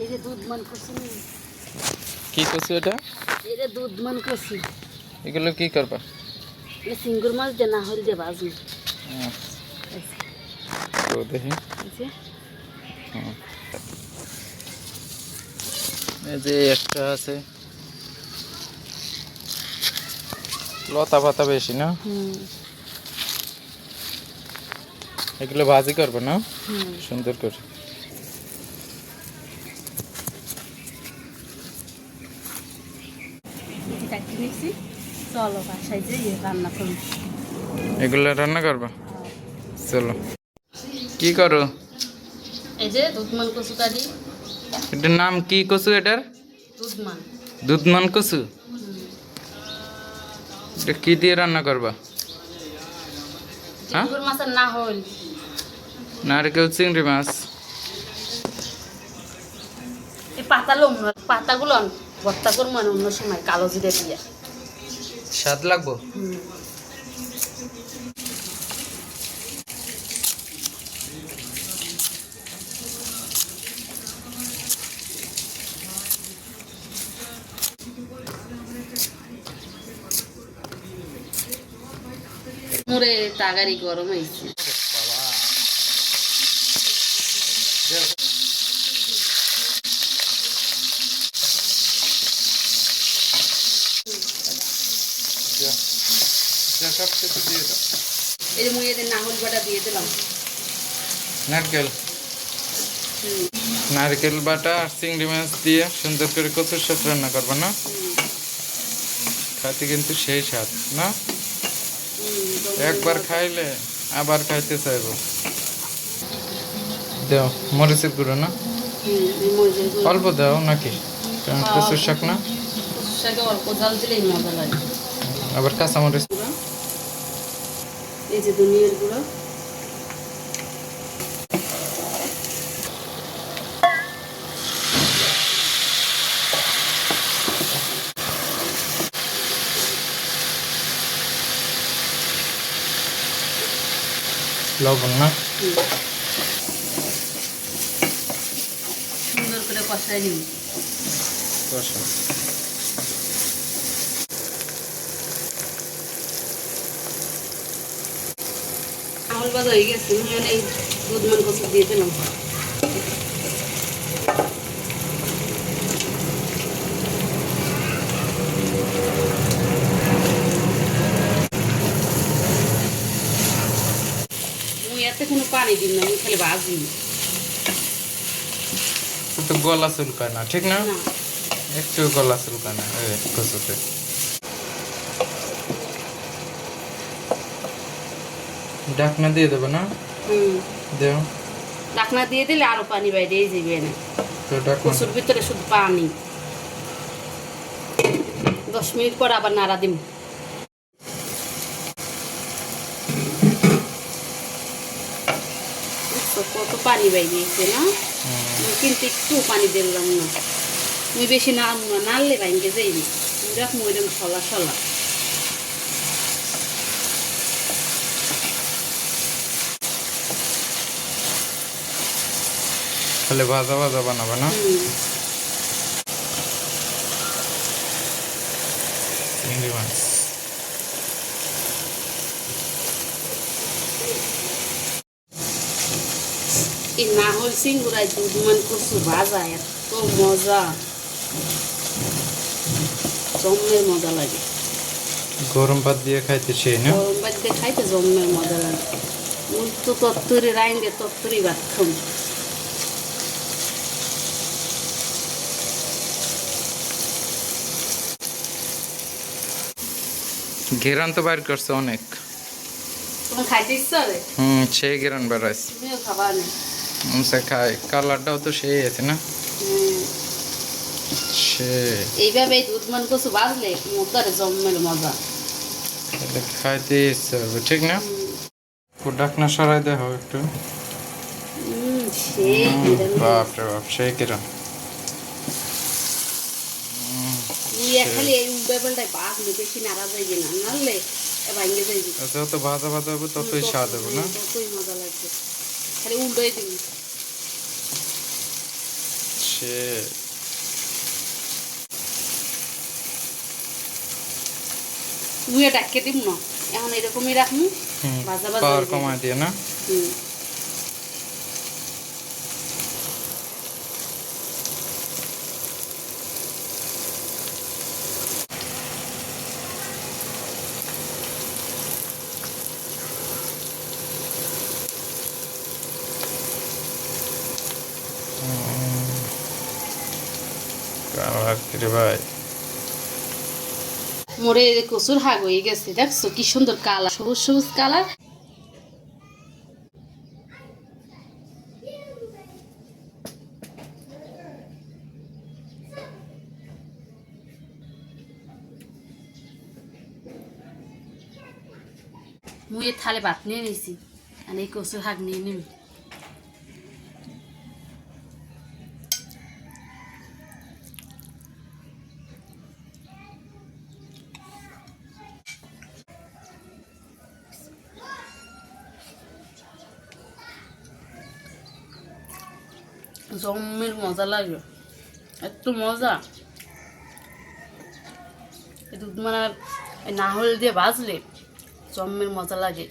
এই যে দুধ মান করছি না, কি করছ এটা? এই যে দুধ মান করছি। এগুলো কি করবা? এই সিঙ্গুর মাছ দিয়ে না হলে দিয়ে বাজু হুম, তো দেখি। এই যে হুম। এই যে একটা আছে। লতা পাতা বেশি না? হুম। এগুলো ভাজি করব না? হুম। সুন্দর করে। চলো বাসায় যে রান্না করি। এগুলো রান্না করবা? চলো। কি করো? এই যে দুধ কচু কাটি। এটার নাম কি কচু এটার? দুধ দুধমান কচু? এটা কি দিয়ে রান্না করবা? হ্যাঁ? মাছের না হল নারকেল চিংড়ি মাছ। এই পাতালো অন্য পাতাগুলো ভর্তা করব অন্য সময় কালো জিরে দিয়ে। স্বাদ লাগবো? মোরে তাগারি গরম হয়েছে। সব কিছু দিয়ে দাও। এই যে মুই এদের বাটা দিয়ে দিলাম। নারকেল? নারকেল বাটা আর চিংড়ি মাছ দিয়ে সুন্দর করে কচুর সাথে রান্না করব না? খাইতে কিন্তু সেই স্বাদ না? একবার খাইলে আবার খাইতে চাইব। দাও মরিচের গুঁড়ো না। অল্প দাও নাকি? কচুর শাক না? শাকে আবার কাঁচা মরিচ এই যে দুনিয়ার গুঁড়ো। লবণ না? সুন্দর করে কষাই নিন। কষা আমল বাজা হয়ে গেছে আমি এই দুধ মান কচু দিয়ে দিলাম। কোনো পানি দিন না আমি খালি ভাজি। তো গলা চুলকায় না ঠিক না? একটু গলা চুলকায় না কচুতে। ডাকনা দিয়ে দেবো না? হুম। দেও। ডাকনা দিয়ে দিলে আরও পানি বাইরে যাবে না। কচুর ভিতরে শুধু পানি। দশ মিনিট পর আবার নাড়া দিম। কত পানি বাইরিয়েছে না? কিন্তু একটু পানি দিলাম না। আমি বেশি না নাড়লে বাইকে যাইনি দেখ মরম সলা সলা। তাহলে ভাজা ভাজা বানাবো না? চিংড়ি মাছ। এই নাহল সিঙ্গুরায় দুধ মান কচু ভাজা এত মজা। জম্মের মজা লাগে। গরম ভাত দিয়ে খাইতে না? গরম বাড়িতে খাইতে জম্মের মজা লাগে। তো তত্তরি রাইন দিয়ে তত্তরি ভাত খাম। ঘেরান তো বাইর করছে অনেক। হুম সেই ঘেরান বেড়াইছে তুমিও খাবা সে খায়। কালারটাও তো সেই আছে না? হুম। সে। এইভাবে দুধ মান কচু বাজলে মুদারে জম্মের মজা। খাইতে ইচ্ছে হবে ঠিক না? ডাকনা সরাই দেখো একটু। কিরম। বাপ রে বাপ সেই কিরম তুই খালি এই উল্টাপাল্টায় বাজলে বেশি নাড়া যাইবে না নাড়লে ভাঙ্গে যাইবে যত ভাজা ভাজা হবে ততই স্বাদ হবে না? ততই মজা লাগবে। খালি উল্টোই দিবি। সে না এখন এরকমই রাখমু ভাজা হয়ে। কমায় দিয়ে না? হুম। মোরে কচুর হাগ হয়ে গেছে, দেখছ? কি সুন্দর কালার, সবুজ সবুজ কালার। এর থালে ভাত নিয়ে নিয়েছি আর এই কচুর হাগ নিয়ে নিবি। জম্মের মজা লাগে। এত মজা। এই দুধ মানে এই নাহল দিয়ে বাজলে জম্মের মজা লাগে।